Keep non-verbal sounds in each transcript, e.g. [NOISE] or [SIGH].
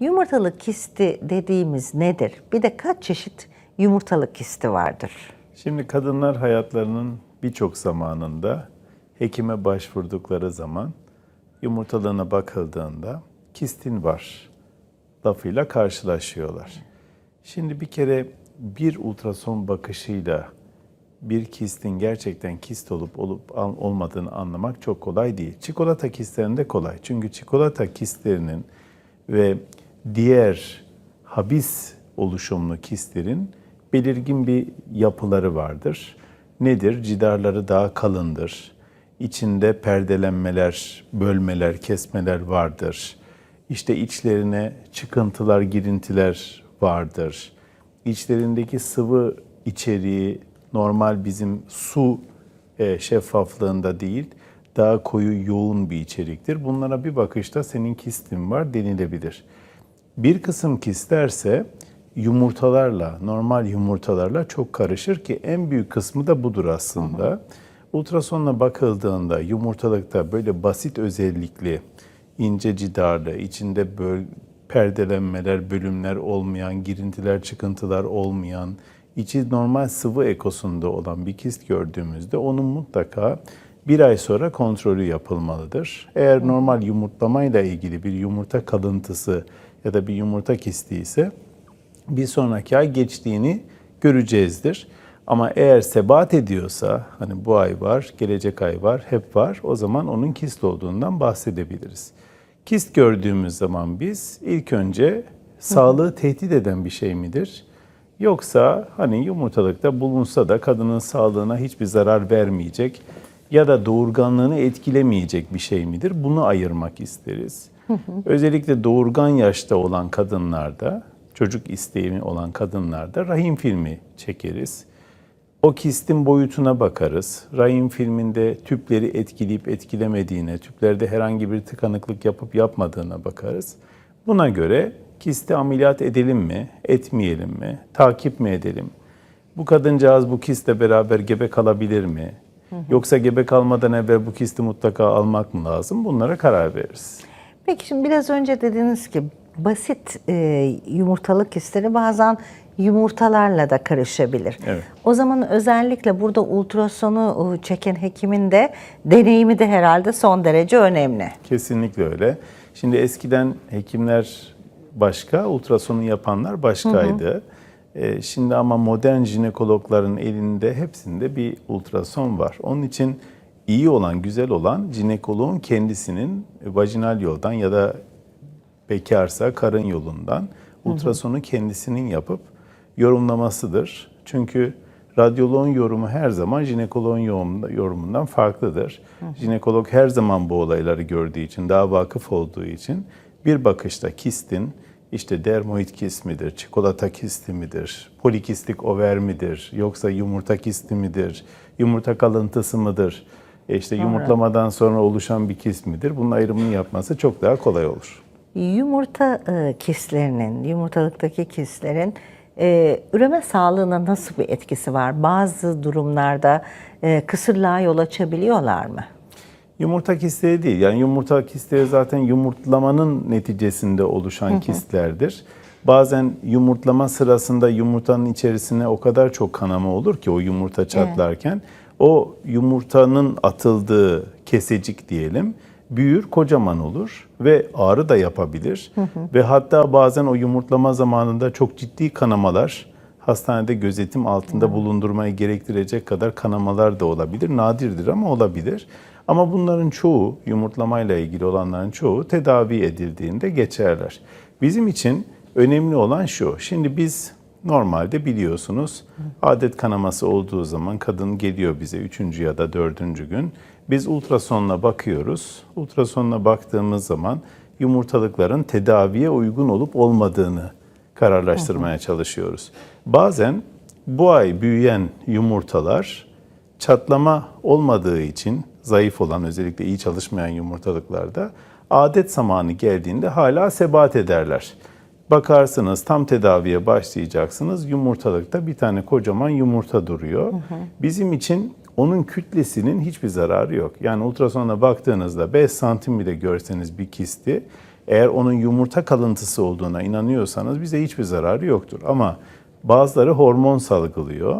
Yumurtalık kisti dediğimiz nedir? Bir de kaç çeşit yumurtalık kisti vardır? Şimdi kadınlar hayatlarının birçok zamanında hekime başvurdukları zaman yumurtalığına bakıldığında kistin var lafıyla karşılaşıyorlar. Şimdi bir kere bir ultrason bakışıyla bir kistin gerçekten kist olup olup olmadığını anlamak çok kolay değil. Çikolata kistlerinde kolay. Çünkü çikolata kistlerinin ve diğer habis oluşumlu kistlerin belirgin bir yapıları vardır. Nedir? Cidarları daha kalındır. İçinde perdelenmeler, bölmeler, kesmeler vardır. İşte içlerine çıkıntılar, girintiler vardır. İçlerindeki sıvı içeriği normal bizim su e, şeffaflığında değil, daha koyu, yoğun bir içeriktir. Bunlara bir bakışta senin kistin var denilebilir. Bir kısım kistlerse yumurtalarla, normal yumurtalarla çok karışır ki en büyük kısmı da budur aslında. Ultrasonla bakıldığında yumurtalıkta böyle basit özellikli, ince cidarlı, içinde böyle perdelenmeler, bölümler olmayan, girintiler, çıkıntılar olmayan, içi normal sıvı ekosunda olan bir kist gördüğümüzde onun mutlaka bir ay sonra kontrolü yapılmalıdır. Eğer normal yumurtlamayla ilgili bir yumurta kalıntısı ya da bir yumurta kisti ise bir sonraki ay geçtiğini göreceğizdir. Ama eğer sebat ediyorsa, hani bu ay var, gelecek ay var, hep var, o zaman onun kist olduğundan bahsedebiliriz. Kist gördüğümüz zaman biz ilk önce sağlığı tehdit eden bir şey midir? Yoksa hani yumurtalıkta bulunsa da kadının sağlığına hiçbir zarar vermeyecek ya da doğurganlığını etkilemeyecek bir şey midir? Bunu ayırmak isteriz. Özellikle doğurgan yaşta olan kadınlarda, çocuk isteği olan kadınlarda rahim filmi çekeriz. O kistin boyutuna bakarız. Rahim filminde tüpleri etkileyip etkilemediğine, tüplerde herhangi bir tıkanıklık yapıp yapmadığına bakarız. Buna göre kisti ameliyat edelim mi, etmeyelim mi, takip mi edelim? Bu kadıncağız bu kistle beraber gebe kalabilir mi? Yoksa gebe kalmadan evvel bu kisti mutlaka almak mı lazım? Bunlara karar veririz. Peki şimdi biraz önce dediniz ki basit e, yumurtalık kistleri bazen yumurtalarla da karışabilir. Evet. O zaman özellikle burada ultrasonu e, çeken hekimin de deneyimi de herhalde son derece önemli. Kesinlikle öyle. Şimdi eskiden hekimler başka, ultrasonu yapanlar başkaydı. Ee, şimdi ama modern jinekologların elinde hepsinde bir ultrason var. Onun için iyi olan, güzel olan jinekoloğun kendisinin vajinal yoldan ya da bekarsa karın yolundan ultrasonu kendisinin yapıp yorumlamasıdır. Çünkü radyoloğun yorumu her zaman jinekoloğun yorum- yorumundan farklıdır. Jinekolog her zaman bu olayları gördüğü için, daha vakıf olduğu için bir bakışta kistin işte dermoid kist midir, çikolata kisti midir, polikistik over midir, yoksa yumurta kisti midir, yumurta kalıntısı mıdır, e işte yumurtlamadan sonra oluşan bir kist midir? Bunun ayrımını yapması çok daha kolay olur. Yumurta e, kistlerinin, yumurtalıktaki kistlerin e, üreme sağlığına nasıl bir etkisi var? Bazı durumlarda e, kısırlığa yol açabiliyorlar mı? Yumurta kistleri değil. Yani yumurta kistleri zaten yumurtlamanın neticesinde oluşan kistlerdir. Bazen yumurtlama sırasında yumurtanın içerisine o kadar çok kanama olur ki o yumurta çatlarken o yumurtanın atıldığı kesecik diyelim büyür, kocaman olur ve ağrı da yapabilir. Ve hatta bazen o yumurtlama zamanında çok ciddi kanamalar hastanede gözetim altında bulundurmayı gerektirecek kadar kanamalar da olabilir. Nadirdir ama olabilir. Ama bunların çoğu, yumurtlamayla ilgili olanların çoğu tedavi edildiğinde geçerler. Bizim için önemli olan şu. Şimdi biz normalde biliyorsunuz adet kanaması olduğu zaman kadın geliyor bize üçüncü ya da dördüncü gün. Biz ultrasonla bakıyoruz. Ultrasonla baktığımız zaman yumurtalıkların tedaviye uygun olup olmadığını kararlaştırmaya çalışıyoruz. Bazen bu ay büyüyen yumurtalar çatlama olmadığı için zayıf olan özellikle iyi çalışmayan yumurtalıklarda adet zamanı geldiğinde hala sebat ederler. Bakarsınız tam tedaviye başlayacaksınız yumurtalıkta bir tane kocaman yumurta duruyor. Bizim için onun kütlesinin hiçbir zararı yok. Yani ultrasona baktığınızda 5 santim bile görseniz bir kisti Eğer onun yumurta kalıntısı olduğuna inanıyorsanız bize hiçbir zararı yoktur. Ama bazıları hormon salgılıyor.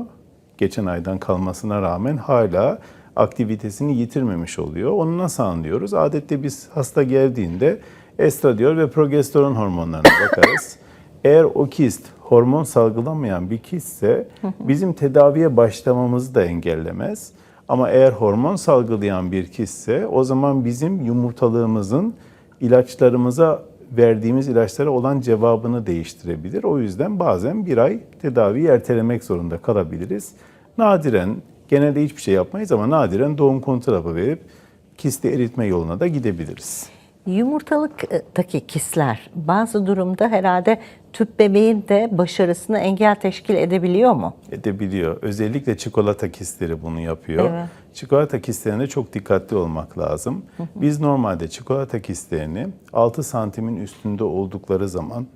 Geçen aydan kalmasına rağmen hala aktivitesini yitirmemiş oluyor. Onu nasıl anlıyoruz? Adette biz hasta geldiğinde estradiol ve progesteron hormonlarına bakarız. [LAUGHS] Eğer o kist hormon salgılamayan bir kistse bizim tedaviye başlamamızı da engellemez. Ama eğer hormon salgılayan bir kistse o zaman bizim yumurtalığımızın ilaçlarımıza verdiğimiz ilaçlara olan cevabını değiştirebilir. O yüzden bazen bir ay tedaviyi ertelemek zorunda kalabiliriz. Nadiren, genelde hiçbir şey yapmayız ama nadiren doğum kontrol verip kisti eritme yoluna da gidebiliriz. Yumurtalıktaki kistler bazı durumda herhalde tüp bebeğin de başarısını engel teşkil edebiliyor mu? edebiliyor. Özellikle çikolata kistleri bunu yapıyor. Evet. Çikolata kistlerine çok dikkatli olmak lazım. Biz normalde çikolata kistlerini 6 santimin üstünde oldukları zaman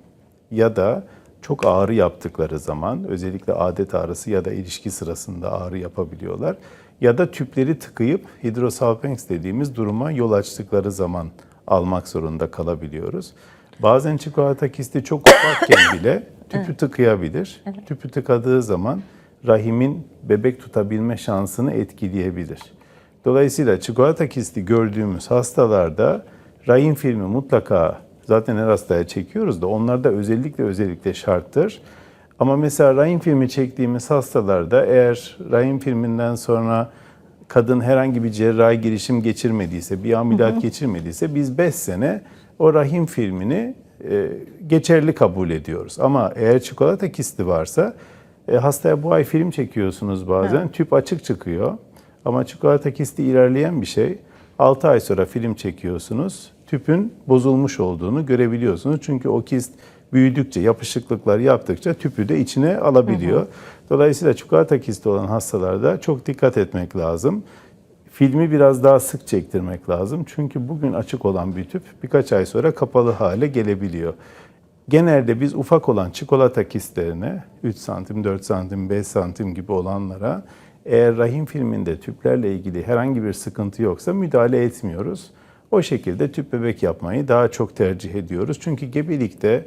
ya da çok ağrı yaptıkları zaman özellikle adet ağrısı ya da ilişki sırasında ağrı yapabiliyorlar. Ya da tüpleri tıkayıp hidrosalpinx dediğimiz duruma yol açtıkları zaman almak zorunda kalabiliyoruz. Bazen çikolata kisti çok ufakken [COUGHS] bile tüpü tıkayabilir. Tüpü tıkadığı zaman rahimin bebek tutabilme şansını etkileyebilir. Dolayısıyla çikolata kisti gördüğümüz hastalarda rahim filmi mutlaka zaten her hastaya çekiyoruz da onlarda özellikle özellikle şarttır. Ama mesela rahim filmi çektiğimiz hastalarda eğer rahim filminden sonra kadın herhangi bir cerrahi girişim geçirmediyse, bir ameliyat geçirmediyse biz 5 sene o rahim filmini e, geçerli kabul ediyoruz. Ama eğer çikolata kisti varsa e, hastaya bu ay film çekiyorsunuz bazen. Tüp açık çıkıyor. Ama çikolata kisti ilerleyen bir şey. 6 ay sonra film çekiyorsunuz. Tüpün bozulmuş olduğunu görebiliyorsunuz. Çünkü o kist büyüdükçe, yapışıklıklar yaptıkça tüpü de içine alabiliyor. Dolayısıyla çikolata kisti olan hastalarda çok dikkat etmek lazım. Filmi biraz daha sık çektirmek lazım. Çünkü bugün açık olan bir tüp birkaç ay sonra kapalı hale gelebiliyor. Genelde biz ufak olan çikolata kistlerine 3 santim, 4 santim, 5 santim gibi olanlara eğer rahim filminde tüplerle ilgili herhangi bir sıkıntı yoksa müdahale etmiyoruz. O şekilde tüp bebek yapmayı daha çok tercih ediyoruz. Çünkü gebelikte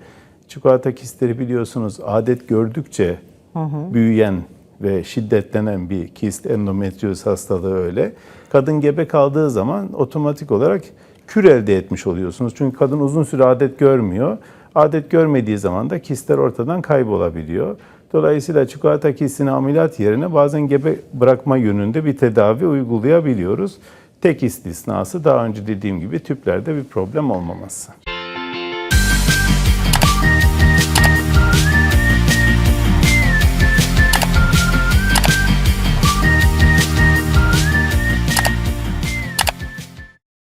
çikolata kistleri biliyorsunuz adet gördükçe büyüyen ve şiddetlenen bir kist, endometrioz hastalığı öyle. Kadın gebe kaldığı zaman otomatik olarak kür elde etmiş oluyorsunuz. Çünkü kadın uzun süre adet görmüyor. Adet görmediği zaman da kistler ortadan kaybolabiliyor. Dolayısıyla çikolata kistini ameliyat yerine bazen gebe bırakma yönünde bir tedavi uygulayabiliyoruz. Tek istisnası daha önce dediğim gibi tüplerde bir problem olmaması.